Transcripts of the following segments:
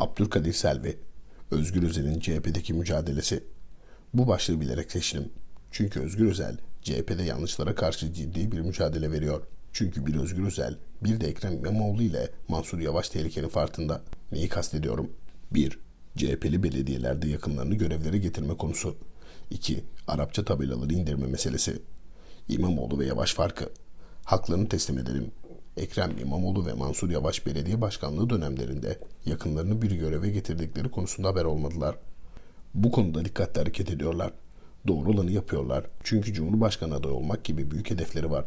Abdülkadir Selvi, Özgür Özel'in CHP'deki mücadelesi. Bu başlığı bilerek seçtim. Çünkü Özgür Özel, CHP'de yanlışlara karşı ciddi bir mücadele veriyor. Çünkü bir Özgür Özel, bir de Ekrem İmamoğlu ile Mansur Yavaş tehlikenin farkında. Neyi kastediyorum? 1. CHP'li belediyelerde yakınlarını görevlere getirme konusu. 2. Arapça tabelaları indirme meselesi. İmamoğlu ve Yavaş farkı. Haklarını teslim edelim. Ekrem İmamoğlu ve Mansur Yavaş belediye başkanlığı dönemlerinde yakınlarını bir göreve getirdikleri konusunda haber olmadılar. Bu konuda dikkatli hareket ediyorlar. Doğru olanı yapıyorlar. Çünkü Cumhurbaşkanı adayı olmak gibi büyük hedefleri var.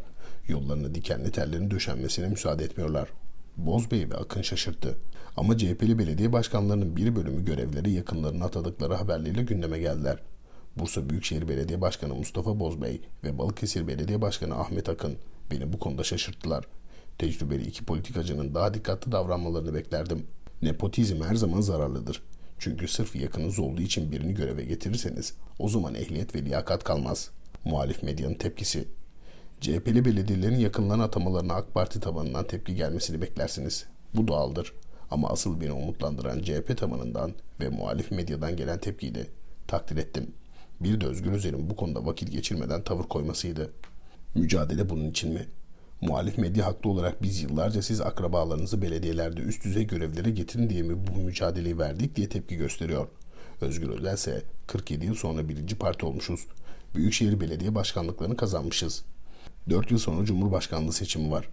Yollarını dikenli tellerin döşenmesine müsaade etmiyorlar. Bozbey ve Akın şaşırttı. Ama CHP'li belediye başkanlarının bir bölümü görevleri yakınlarına atadıkları haberleriyle gündeme geldiler. Bursa Büyükşehir Belediye Başkanı Mustafa Bozbey ve Balıkesir Belediye Başkanı Ahmet Akın beni bu konuda şaşırttılar. Tecrübeli iki politikacının daha dikkatli davranmalarını beklerdim. Nepotizm her zaman zararlıdır. Çünkü sırf yakınız olduğu için birini göreve getirirseniz o zaman ehliyet ve liyakat kalmaz. Muhalif medyanın tepkisi. CHP'li belediyelerin yakınlarına atamalarına AK Parti tabanından tepki gelmesini beklersiniz. Bu doğaldır. Ama asıl beni umutlandıran CHP tabanından ve muhalif medyadan gelen tepkiyi takdir ettim. Bir de Özgür Özel'in bu konuda vakit geçirmeden tavır koymasıydı. Mücadele bunun için mi? Muhalif medya haklı olarak biz yıllarca siz akrabalarınızı belediyelerde üst düzey görevlere getirin diye mi bu mücadeleyi verdik diye tepki gösteriyor. Özgür Özel ise 47 yıl sonra birinci parti olmuşuz. Büyükşehir belediye başkanlıklarını kazanmışız. 4 yıl sonra Cumhurbaşkanlığı seçimi var.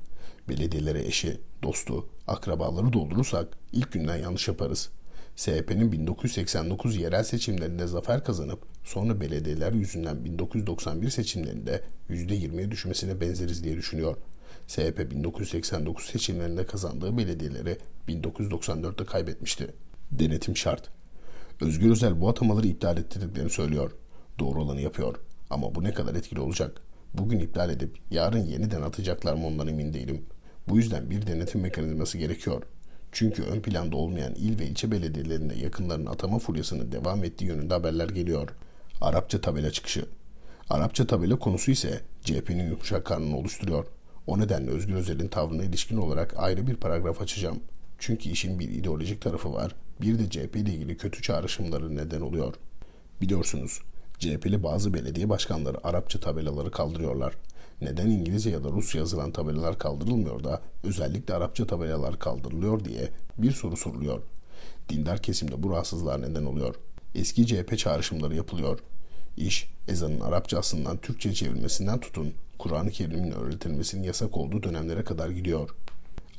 Belediyelere eşi, dostu, akrabaları doldurursak ilk günden yanlış yaparız. CHP'nin 1989 yerel seçimlerinde zafer kazanıp sonra belediyeler yüzünden 1991 seçimlerinde %20'ye düşmesine benzeriz diye düşünüyor. CHP 1989 seçimlerinde kazandığı belediyeleri 1994'te kaybetmişti. Denetim şart. Özgür Özel bu atamaları iptal ettirdiklerini söylüyor. Doğru olanı yapıyor. Ama bu ne kadar etkili olacak? Bugün iptal edip yarın yeniden atacaklar mı ondan emin değilim. Bu yüzden bir denetim mekanizması gerekiyor. Çünkü ön planda olmayan il ve ilçe belediyelerinde yakınların atama furyasının devam ettiği yönünde haberler geliyor. Arapça tabela çıkışı. Arapça tabela konusu ise CHP'nin yumuşak karnını oluşturuyor. O nedenle Özgür Özel'in tavrına ilişkin olarak ayrı bir paragraf açacağım. Çünkü işin bir ideolojik tarafı var, bir de CHP ile ilgili kötü çağrışımları neden oluyor. Biliyorsunuz, CHP'li bazı belediye başkanları Arapça tabelaları kaldırıyorlar. Neden İngilizce ya da Rusça yazılan tabelalar kaldırılmıyor da özellikle Arapça tabelalar kaldırılıyor diye bir soru soruluyor. Dindar kesimde bu rahatsızlığa neden oluyor. Eski CHP çağrışımları yapılıyor. İş, ezanın Arapçasından Türkçe çevrilmesinden tutun, Kur'an-ı Kerim'in öğretilmesinin yasak olduğu dönemlere kadar gidiyor.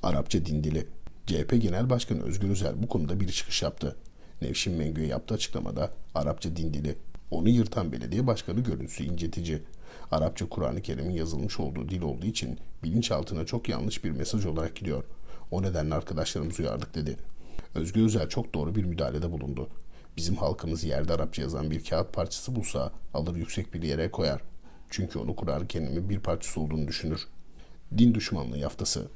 Arapça din dili. CHP Genel Başkanı Özgür Özel bu konuda bir çıkış yaptı. Nevşin Mengü'ye yaptığı açıklamada Arapça din dili, onu yırtan belediye başkanı görüntüsü incitici. Arapça Kur'an-ı Kerim'in yazılmış olduğu dil olduğu için bilinçaltına çok yanlış bir mesaj olarak gidiyor. O nedenle arkadaşlarımız uyardık dedi. Özgür Özel çok doğru bir müdahalede bulundu. Bizim halkımız yerde Arapça yazan bir kağıt parçası bulsa alır yüksek bir yere koyar. Çünkü onu Kur'an-ı Kerim'in bir parçası olduğunu düşünür. Din düşmanlığı yaftası.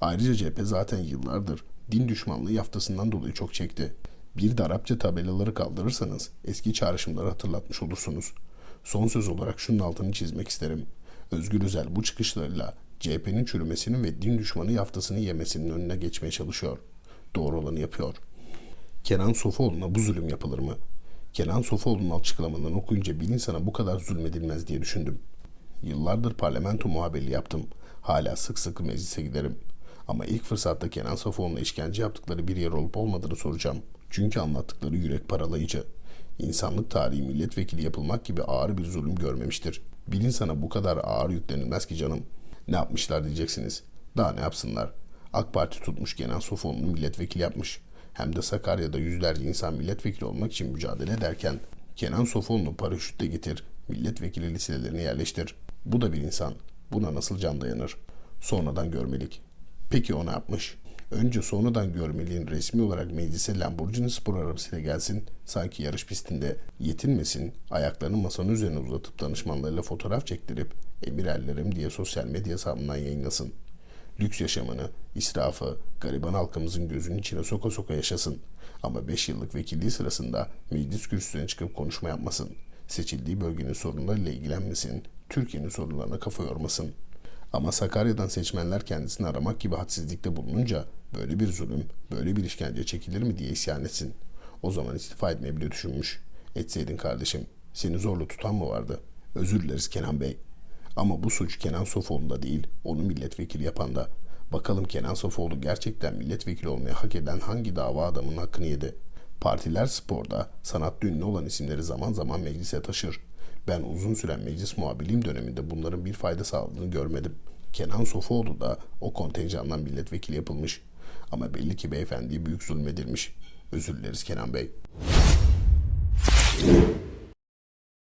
Ayrıca CHP zaten yıllardır din düşmanlığı yaftasından dolayı çok çekti. Bir de Arapça tabelaları kaldırırsanız eski çağrışımları hatırlatmış olursunuz. Son söz olarak şunun altını çizmek isterim. Özgür Özel bu çıkışlarıyla CHP'nin çürümesinin ve din düşmanı yaftasını yemesinin önüne geçmeye çalışıyor. Doğru olanı yapıyor. Kenan Sofuoğlu'na bu zulüm yapılır mı? Kenan Sofuoğlu'nun açıklamalarını okuyunca bir insana bu kadar zulmedilmez diye düşündüm. Yıllardır parlamento muhabirliği yaptım. Hala sık sık meclise giderim. Ama ilk fırsatta Kenan Sofuoğlu'na işkence yaptıkları bir yer olup olmadığını soracağım. Çünkü anlattıkları yürek paralayıcı. İnsanlık tarihi milletvekili yapılmak gibi ağır bir zulüm görmemiştir. Bir insana bu kadar ağır yüklenilmez ki canım. Ne yapmışlar diyeceksiniz. Daha ne yapsınlar? AK Parti tutmuş Kenan Sofuoğlu'nu milletvekili yapmış. Hem de Sakarya'da yüzlerce insan milletvekili olmak için mücadele ederken Kenan Sofuoğlu'nu paraşütle getir, milletvekili listelerine yerleştir. Bu da bir insan. Buna nasıl can dayanır? Sonradan görmelik. Peki o ne yapmış? Önce sonradan görmeliğin resmi olarak meclise Lamborghini spor arabasıyla gelsin, sanki yarış pistinde yetinmesin, ayaklarını masanın üzerine uzatıp danışmanlarıyla fotoğraf çektirip emir ellerim diye sosyal medya hesabından yayınlasın. Lüks yaşamını, israfı, gariban halkımızın gözünün içine soka soka yaşasın. Ama 5 yıllık vekilliği sırasında meclis kürsüsüne çıkıp konuşma yapmasın. Seçildiği bölgenin sorunlarıyla ilgilenmesin, Türkiye'nin sorunlarına kafa yormasın. Ama Sakarya'dan seçmenler kendisini aramak gibi hadsizlikte bulununca böyle bir zulüm, böyle bir işkence çekilir mi diye isyan etsin. O zaman istifa etmeyi bile düşünmüş. Etseydin kardeşim, seni zorla tutan mı vardı? Özür dileriz Kenan Bey. Ama bu suç Kenan Sofoğlu'nda değil, onu milletvekili yapan da. Bakalım Kenan Sofoğlu gerçekten milletvekili olmaya hak eden hangi dava adamının hakkını yedi? Partiler sporda sanatta ünlü olan isimleri zaman zaman meclise taşır. Ben uzun süren meclis muhabirliğim döneminde bunların bir fayda sağladığını görmedim. Kenan Sofoğlu da o kontenjandan milletvekili yapılmış. Ama belli ki beyefendiye büyük zulmedilmiş. Özür dileriz Kenan Bey.